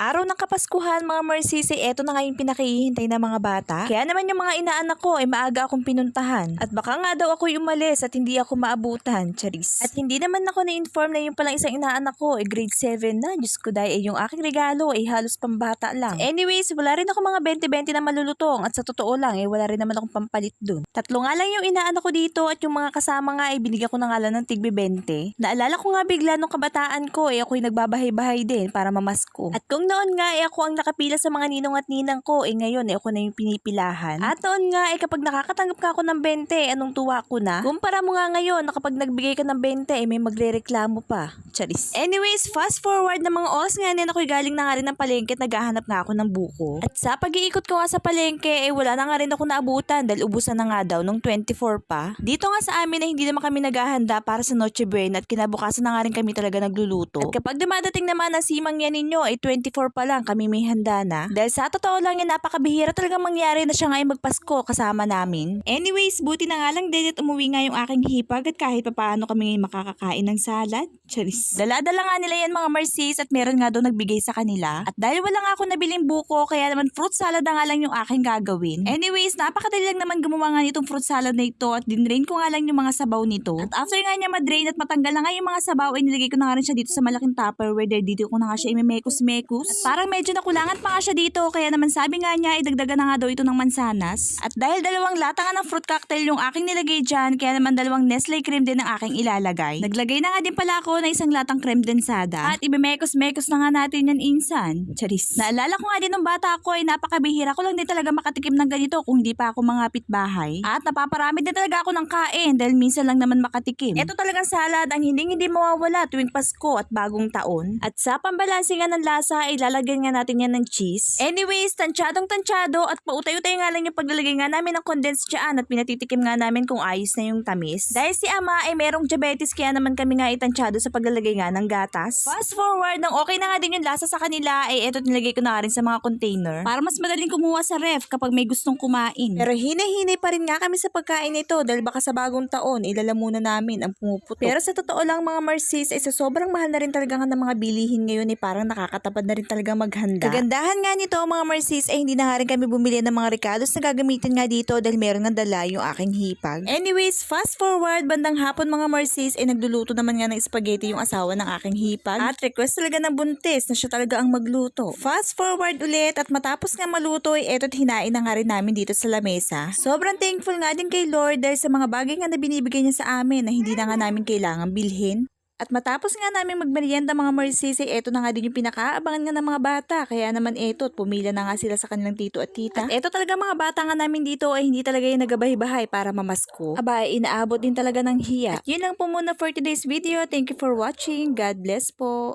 Araw ng Kapaskuhan mga Mercies, eh, eto na nga yung pinakihintay ng mga bata. Kaya naman yung mga inaanak ko ay maaga akong pinuntahan. At baka nga daw ako'y umalis at hindi ako maabutan, charis. At hindi naman ako na-inform na yung palang isang inaanak ko ay grade 7 na. Diyos ko dahil eh, yung aking regalo ay halos pambata lang. Anyways, wala rin ako mga 20-20 na malulutong at sa totoo lang eh wala rin naman akong pampalit dun. Tatlo nga lang yung inaanak ko dito at yung mga kasama nga ay binigyan ko na nga ng tigbi 20. Naalala ko nga bigla nung kabataan ko eh ako'y nagbabahay-bahay din para mamasko. At kung noon nga eh ako ang nakapila sa mga ninong at ninang ko eh ngayon eh ako na yung pinipilahan. At noon nga eh kapag nakakatanggap ka ako ng 20 anong tuwa ko na. Kumpara mo nga ngayon na kapag nagbigay ka ng 20 eh may magrereklamo pa. Charis. Anyways, fast forward na mga oras nga din ako'y galing na nga rin ng palengke at naghahanap nga ako ng buko. At sa pag-iikot ko nga sa palengke eh wala na nga rin ako naabutan dahil ubusan na nga daw nung 24 pa. Dito nga sa amin ay hindi naman kami naghahanda para sa Noche Buena at kinabukasan na nga rin kami talaga nagluluto. At kapag dumadating naman ang simang yan ninyo ay 24 pa lang kami may handa na. Dahil sa totoo lang yan napakabihira talaga mangyari na siya nga ay magpasko kasama namin. Anyways, buti na nga lang din at umuwi nga yung aking hipag at kahit papaano kami ngayon makakakain ng salad. Charis. Dala-dala nga nila yan mga Mercedes at meron nga daw nagbigay sa kanila. At dahil wala nga ako nabiling buko kaya naman fruit salad na nga lang yung aking gagawin. Anyways, napakadali lang naman gumawa nga nitong fruit salad na ito at dinrain ko nga lang yung mga sabaw nito. At after nga niya madrain at matanggal na nga yung mga sabaw ay nilagay ko na nga rin siya dito sa malaking tupperware dahil dito ko na nga siya imemekos-mekos. At parang medyo nakulangan pa nga siya dito kaya naman sabi nga niya idagdagan na nga daw ito ng mansanas. At dahil dalawang lata nga ng fruit cocktail yung aking nilagay dyan kaya naman dalawang Nestle cream din ang aking ilalagay. Naglagay na nga din pala ako ng isang latang creme densada. At imemekos-mekos na nga natin yan insan. Charis. Naalala ko nga din nung bata ako ay napakabihira ko lang din talaga makatikim ng ganito kung hindi pa ako mangapit bahay. At napaparami din talaga ako ng kain dahil minsan lang naman makatikim. Ito talagang salad ang hindi hindi mawawala tuwing Pasko at bagong taon. At sa pambalansi nga ng lasa ay lalagyan nga natin yan ng cheese. Anyways, tansyadong tansyado at pautay-utay nga lang yung paglalagay nga namin ng condensed dyan at pinatitikim nga namin kung ayos na yung tamis. Dahil si ama ay merong diabetes kaya naman kami nga itansyado sa paglalagay nga ng gatas. Fast forward, nang okay na nga din yung lasa sa kanila ay eto nilagay ko na rin sa mga container para mas madaling kumuha sa ref kapag may gustong kumain. Pero hinay-hinay pa rin nga kami sa pagkain nito dahil baka sa bagong taon ilalamunan namin ang pumuputok. Pero sa totoo lang mga Marcis ay sa sobrang mahal na rin talaga ng mga bilihin ngayon ay parang nakakatapad na rin talaga maghanda. Kagandahan nga nito mga Marcis ay hindi na nga rin kami bumili ng mga recados na gagamitin nga dito dahil meron nga dala yung aking hipag. Anyways, fast forward, bandang hapon mga Marcis ay nagluluto naman nga ng spaghetti yung asawa ng aking hipag at request talaga ng buntis na siya talaga ang magluto. Fast forward ulit at matapos nga maluto ay eto't hinain na nga rin namin dito sa lamesa. Sobrang thankful nga din kay Lord dahil sa mga bagay nga na binibigay niya sa amin na hindi na nga namin kailangan bilhin. At matapos nga namin magmerienda mga Marcisay, eto na nga din yung pinakaabangan nga ng mga bata. Kaya naman eto, at pumila na nga sila sa kanilang tito at tita. At eto talaga mga bata nga namin dito ay hindi talaga yung nagabahay-bahay para mamasko. Aba, inaabot din talaga ng hiya. At yun lang po muna for today's video. Thank you for watching. God bless po.